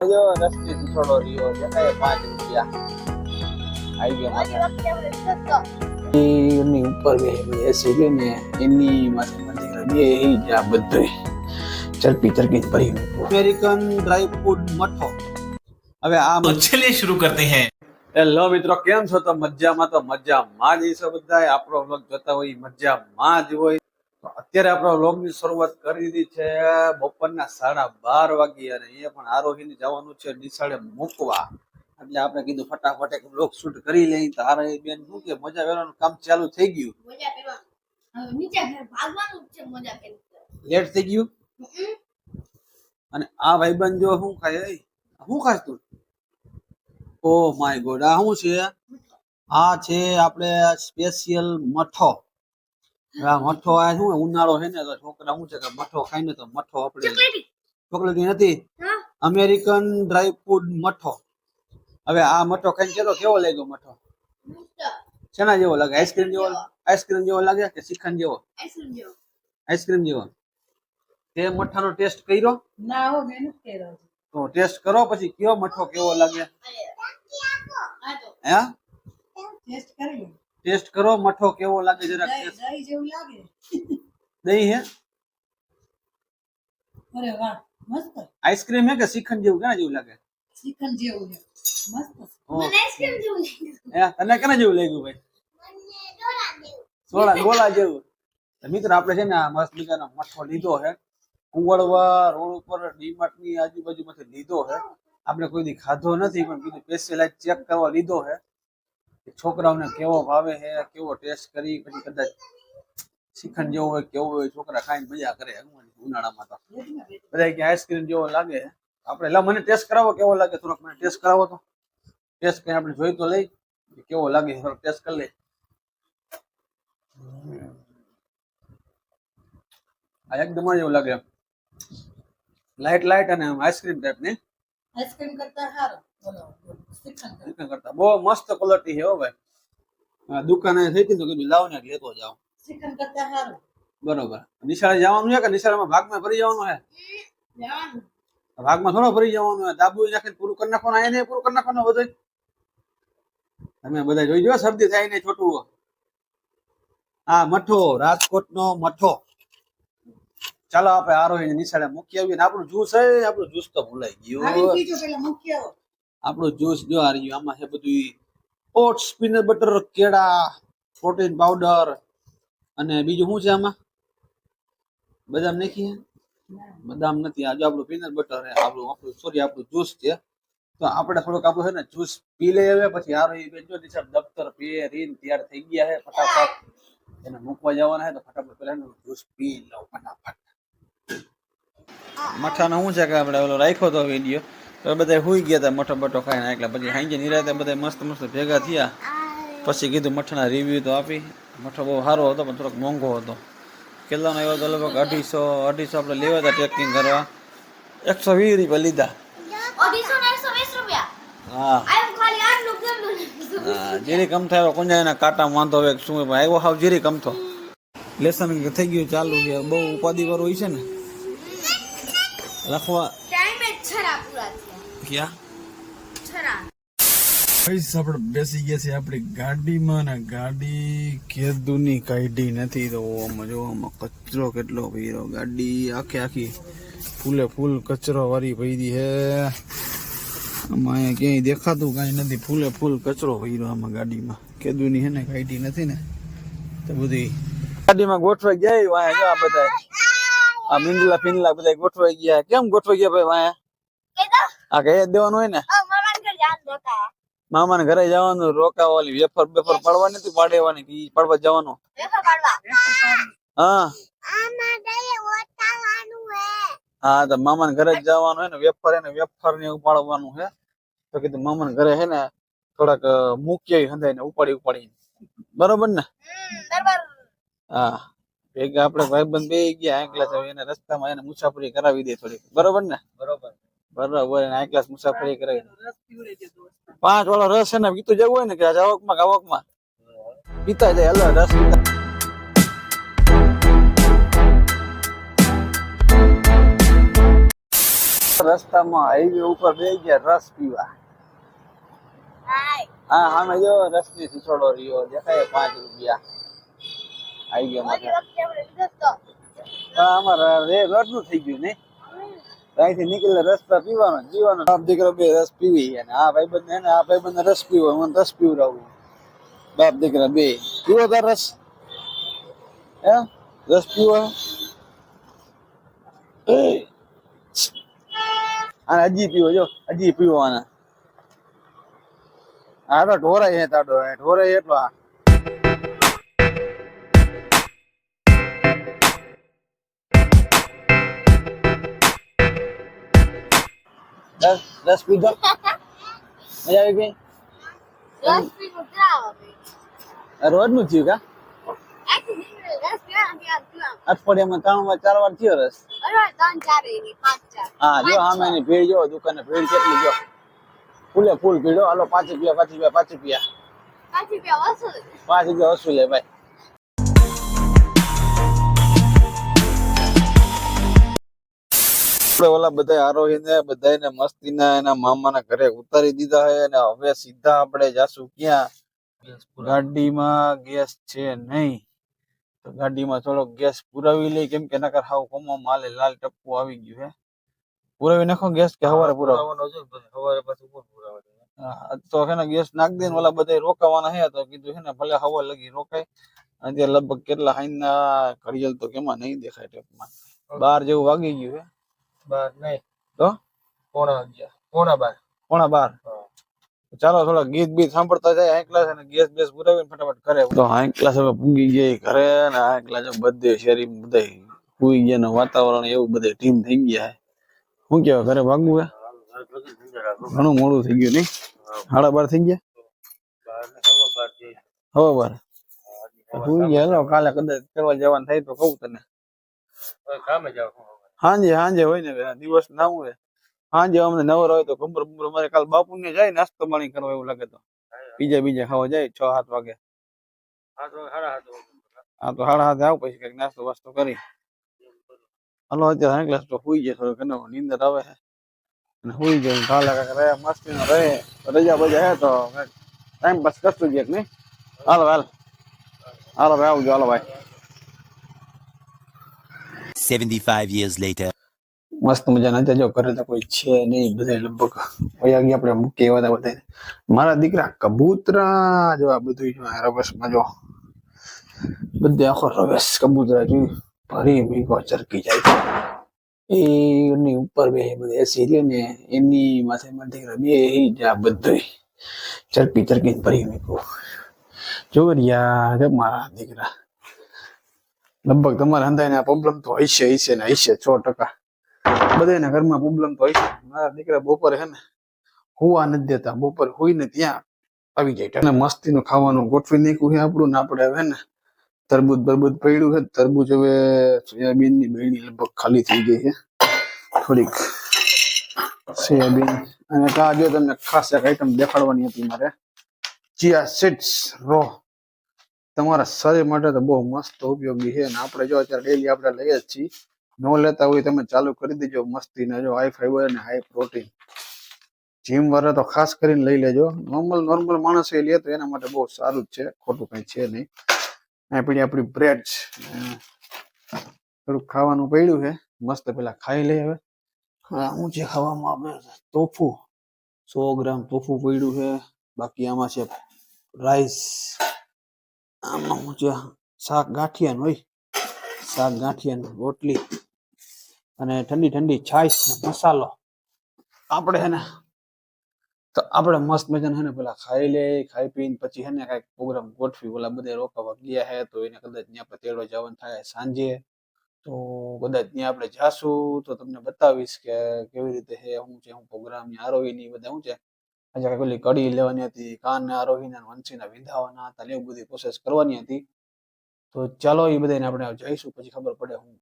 જો રસ્તી થોડો રહ્યો છે કઈ પાંચ રૂપિયા. આવી ગયો એની ઉપર બે એસી ગઈ ને એની માથે મંદિર બે એ જ આ બધું ચરપી ચરપી ભરી અમેરિકન ડ્રાય ફૂડ મઠો. હવે આ ચલે શરૂ કરતે હૈ. હેલો મિત્રો કેમ છો? તો મજામાં તો મજામાં જ હશો બધા આપણો વ્લોગ જોતા હોય મજામાં જ હોય. અત્યારે આપણે વ્લોગની શરૂઆત કરી દીધી છે બપોરના સાડા બાર વાગી અને એ પણ આરોહીને જવાનું છે નિશાળે મૂકવા. એટલે આપણે કીધું ફટાફટ એક લોક શૂટ કરી લઈ તો આરોહી બેન શું કે મજા પહેરવાનું કામ ચાલુ થઈ ગયું? લેટ થઈ ગયું? અને આ ભાઈબંધ જો શું ખાય? શું ખાસ તું? ઓ માય ગોડ આ શું છે? આ છે આપણે સ્પેશિયલ મઠો. મઠો આ શું ઉનાળો છે ને તો છોકરા શું છે કે મઠો ખાઈ ને તો મઠો આપણે ચોકલેટી. નથી. અમેરિકન ડ્રાય ફ્રૂટ મઠો. હવે આ મઠો ખાઈને ચલો કેવો લાગ્યો મઠો? શેના જેવો લાગે? આઈસ્ક્રીમ જેવો? આઈસ્ક્રીમ જેવો લાગે કે શ્રીખંડ જેવો? આઈસ્ક્રીમ જેવો. તે મઠાનો ટેસ્ટ કર્યો? ના હો મેં નથી કર્યો તો ટેસ્ટ કરો પછી કયો મઠો કેવો લાગે? હે? ટેસ્ટ કરી લો. ટેસ્ટ કરો મઠો કેવો લાગે જરા દહીં જેવું લાગે. દહીં હે? અરે વાહ મસ્ત. આઈસ્ક્રીમ હે કે શ્રીખંડ જેવું? કેના જેવું લાગે? શ્રીખંડ જેવું છે. મસ્ત. છે. ઓ, મને આઈસ્ક્રીમ જેવું લાગ્યું. હે તને કેના જેવું લાગ્યું ભાઈ? મને સોળા ગોલા જેવું. મિત્ર આપણે છે ને આ મસ્ત મજાનો મઠો લીધો હે. કુંવળવા રોડ ઉપર ડીમાર્ટની આજુબાજુમાંથી લીધો છે આપણે કોઈ દી ખાધો નથી પણ કીધું સ્પેશિયલ ચેક કરવા લીધો છે કે છોકરાઓને કેવો ભાવે છે, કેવો ટેસ્ટ કરી, પછી કદાચ શ્રીખંડ જેવો હોય, કેવું હોય, છોકરા ખાઈને મજા કરે ઉનાળામાં તો. બધા કે આઈસ્ક્રીમ જેવો લાગે. આપણે એટલે મને ટેસ્ટ કરાવો, કેવો લાગે? થોડોક મને ટેસ્ટ કરાવો તો. ટેસ્ટ કરીને આપણે જોઈ તો લઈ કેવો લાગે થોડોક ટેસ્ટ કરી લઈ. આ એકદમ જ એવું લાગે લાઈટ લાઈટ અને આઈસ્ક્રીમ ટાઈપ ને? આઈસ્ક્રીમ કરતા સારો. શ્રીખંડ કરતા. બહુ મસ્ત ક્વોલિટી છે હો ભાઈ. દુકાને થઈ હતી તો કીધું લાવ ને લેતો જાવ શ્રીખંડ કરતા સારું. બરોબર. નિશાળે જવાનું છે કે નિશાળમાં ભાગમાં ફરી જવાનું છે? ભાગમાં થોડો ફરી જવાનું છે. દાબુ નાખીને પૂરું કરી નાખવાનું આને પૂરું કરી નાખવાનું બધું? તમે બધા જોઈ જો શરદી થાય ને છોટું. આ મઠો રાજકોટનો મઠો. ચાલો આપણે આરોહી નિશાળે મૂકી આવીએ ને આપણું જ્યુસ હે આપણું જ્યુસ તો ભૂલાઈ ગયું. આપણું જ્યુસ જો આ રહ્યું આમાં છે બધું ઓટ્સ પીનટ બટર કેળા પ્રોટીન પાવડર અને બીજું શું છે આમાં? બદામ નાખીએ બદામ નથી. આજે આપણું પીનટ બટર આપણું આપણું સોરી આપણું જ્યુસ છે. તો આપણે થોડુંક આપણું છે ને જ્યુસ પી લઈ આવે પછી હારો એ બેન જો નિશાળ દફતર પહેરીને તૈયાર થઈ ગયા છે ફટાફટ. એને મૂકવા જવાના છે તો ફટાફટ પેલા જ્યુસ પી લઉં ફટાફટ. મઠાનો શું છે કે આપણે ઓલો રાખ્યો તો વીડિયો તો બધા હુઈ ગયા હતા મઠો બઠો ખાઈને એટલે પછી હાંજે નિરાતે બધા મસ્ત મસ્ત ભેગા થયા. પછી કીધું મઠના રિવ્યુ તો આપી. મઠો બહુ સારો હતો પણ થોડોક મોંઘો હતો. કિલ્લાનો એવો તો લગભગ અઢીસો અઢીસો આપણે લેવા હતા ટ્રેકિંગ કરવા. એકસો વીસ રૂપિયા લીધા. હા. હા જીરી કમ થાય કાંટા વાંધો હવે શું પણ આવ્યો હાવ જીરી કમથો લેસન થઈ ગયું ચાલુ કે બહુ ઉપાધિ વાળું હોય છે ને. લખવા ટાઈમે જ છરા પૂરા થયા ક્યાં આપડે બેસી ગયા છે આપણી ગાડીમાં ને ગાડી કેદુની કાઢી નથી તો આમાં કચરો કેટલો ભર્યો. ગાડી આખે આખી ફૂલે ફૂલ કચરો વાળી ભરી હે. આમાં ક્યાંય દેખાતું કાંઈ નથી. ફૂલે ફૂલ કચરો ભર્યો આમાં ગાડીમાં. કેદુની હે ને, કાઢી નથી ને. તો બધી ગાડીમાં ગોઠવાઈ ગયા વાયા ગયા બધા આ મીંડલા પીંડલા બધા ગોઠવાઈ ગયા. કેમ ગોઠવાઈ ગયા ભાઈ વાયા આ કહી દેવાનું હોય ને? મામા મામાને ઘરે જવાનું રોકાવાની વેફર બેફર પડવાની નથી પાડવાની કે ઈ જવાનું. વેફર પાડવા? હા. હા? તો મામાને ઘરે જવાનું હે ને વેફર એને ને વેફર ને ઉપાડવાનું છે હે. તો કીધું મામાને ઘરે હે ને થોડાક મૂકીએ હંધાઈ ને ઉપાડી ઉપાડી બરોબર ને? હા. ભેગા આપડે ભાઈબંધ બે ગયા એકલા એને રસ્તામાં એને મુસાફરી કરાવી દે થોડીક. બરોબર ને? બરોબર. બરોબર આ ક્લાસ મુસાફરી દોસ્ત પાંચ વાળો રસ છે ને પીતું જવું હોય ને કે આવકમાં કે આવકમાં? પીતા જાય હલો રસ પીતા. રસ્તામાં હાઈવે ઉપર બે ગયા રસ પીવા. હા સામે જો રસની સિસોડો રહ્યો દેખાય પાંચ રૂપિયા. હાઈવે માં રોડ અમારે રે રોડનું થઈ ગયું ને. અહીંથી નીકળે રસ્તા પીવાનો, જીવાનો. બાપ દીકરો બે રસ પીવી અને આ ભાઈબંધ ને આ ભાઈબંધ રસ પીવો મને રસ પીવડાવું. બાપ દીકરા બે. પીવો તાર રસ? હે? રસ પીવો? અને હજી પીવો, જો, હજી પીવો આના આ તો ઢોરાય હે તાડો, ઢોરાય એટલો આ. દસ દસ પીધો મજા આવી ગઈ? ત્રાવ હવે આ રોજનું થયું કા? અઠવાડિયામાં ત્રણ વાર ચાર વાર થયો રસ. હા જો આમે એની ભીડ જો દુકાને ભીડ કેટલી જો. ફૂલે ફૂલ ભીડો. હાલો પાંચ રૂપિયા પાંચ રૂપિયા પાંચ રૂપિયા. પાંચ રૂપિયા વસૂલે. ભાઈ. આપણે ઓલા બધા આરોહીને બધાને મસ્તીના એના મામાના ઘરે ઉતારી દીધા છે અને હવે સીધા આપણે જાશું ક્યાં? ગાડીમાં ગેસ છે નહીં. તો ગાડીમાં થોડોક ગેસ પુરાવી લઈ કેમ કે નકર હાવ કોમો માલે લાલ ટપકું આવી ગયું હે. પુરાવી નાખો ગેસ કે હવારે પુરાવો? હા, તો છે ને ગેસ નાખ દે ઓલા બધા રોકાવાના હે તો કીધું છે ને ભલે હવા લગી રોકાય અને લગભગ કેટલા હાઈના ઘડિયાળ તો કેમાં નહીં દેખાય ટેપમાં. બાર જેવું વાગી ગયું હે. બાર નહીં. તો? પોણા અગિયાર. પોણા બાર. પોણા બાર. ચાલો થોડા ગીત બીત સાંભળતા જાય હાઈ ક્લાસ અને ગેસ બેસ પુરાવીને ફટાફટ કરે તો હાઈ ક્લાસ હવે પૂગી ગયા ઘરે અને હાઈ ક્લાસ બધે શેરી બધે પૂગી ગયા ને વાતાવરણ એવું બધે ટીમ થઈ ગયા હે. શું કેવા ઘરે ભાગવું હે? ઘણું મોડું થઈ ગયું નહીં? સાડા બાર થઈ ગયા? હવે બાર. પૂગી ગયા હાલો, કાલે કદાચ કરવા જવાનું થાય તો કહું તને. કામે જાવ હાંજે હાંજે હોય ને ભાઈ, દિવસ ના હોય. હાંજે અમને નવર હોય તો ગમર બમર મારે કાલ બાપુ ને જાય નાસ્તો પાણી કરવા એવું લાગે તો. બીજા બીજા ખાવા જાય છ સાત વાગે. હાથ વાગે સાડા હાથ વાગે. આ તો સાડા હાથે આવ પછી કંઈક નાસ્તો વાસ્તો કરી. હાલો અત્યારે હાઈ ક્લાસ તો હુઈ જાય થોડો ઘણો નીંદર આવે છે. અને હુઈ જાય કાલે કાંઈક રહે મસ્તી નો રહે. રજા બજા હે તો ટાઈમ પાસ કરતું જાય નહીં? હાલો હાલ. હાલો ભાઈ આવજો હાલો ભાઈ. 75 years later. મસ્ત મજાના હતા જો ઘરે તો કોઈ છે નહીં બધા લગભગ વયા ગયા આપણે મૂકી એવા હતા બધા મારા દીકરા કબૂતરા જો આ બધું જો રવસમાં જો. બધે આખો રવેશ કબૂતરા જોયું. ભરી ભીગો ચરકી જાય. એની ઉપર બે બધે એસી રહ્યો ને, એની માથે મારા દીકરા બે જા બધું ચરકી ચરકી ભરી મીકો જો રિયા મારા દીકરા. લગભગ તમારા હંધાઈને પ્રોબ્લેમ તો હશે હશે ને હશે સો ટકા. બધાના ઘરમાં પ્રોબ્લેમ તો હશે. મારા દીકરા બપોરે હે ને હુવા નથી દેતા. બપોર હોય ને ત્યાં આવી જાય. અને મસ્તીનું ખાવાનું ગોઠવી નાખ્યું છે આપણું ને આપણે હવે ને તરબૂજ બરબૂજ પડ્યું છે. તરબૂચ હવે સોયાબીનની બેડી લગભગ ખાલી થઈ ગઈ છે. થોડીક સોયાબીન. અને કા જો તમને ખાસ એક આઈટમ દેખાડવાની હતી મારે. ચિયા સીડ્સ રો. તમારા શરીર માટે તો બહુ મસ્ત ઉપયોગી છે. અને આપણે જો અત્યારે ડેલી આપણે લઈએ જ છીએ, ન લેતા હોય તમે ચાલુ કરી દેજો મસ્તી ને જો હાઈ ફાઈબર અને હાઈ પ્રોટીન જીમ વાળા તો ખાસ કરીને લઈ લેજો. નોર્મલ નોર્મલ માણસ એ લે તો એના માટે બહુ સારું જ છે. ખોટું કઈ છે નહીં. આ પડી આપણી બ્રેડ થોડુંક ખાવાનું પડ્યું છે. મસ્ત પેલા ખાઈ લઈ હવે. હું છે ખાવામાં આવે તોફુ સો ગ્રામ તોફુ પડ્યું છે. બાકી આમાં છે રાઈસ આમાં હું છે શાક ગાંઠિયાનું હોય, શાક ગાંઠિયાનું રોટલી અને ઠંડી ઠંડી છાશ મસાલો. આપણે હે તો આપણે મસ્ત મજાને હે ને પેલા ખાઈ લે, ખાઈ પીને પછી હે ને કાંઈક પ્રોગ્રામ ગોઠવી, ઓલા બધા રોકાવા ગયા હે, તો એને કદાચ ત્યાં પર તેડો જવાનું થાય સાંજે, તો કદાચ ત્યાં આપણે જાશું, તો તમને બતાવીશ કે કેવી રીતે હે શું છે, હું પ્રોગ્રામ આરોહી ની બધા શું છે? આજે ઓલી કડી લેવાની હતી કાન ને આરોહી ને વંશીના વિંધાવાના હતા એવું બધી પ્રોસેસ કરવાની હતી. તો ચાલો એ બધાને આપણે જઈશું, પછી ખબર પડે હું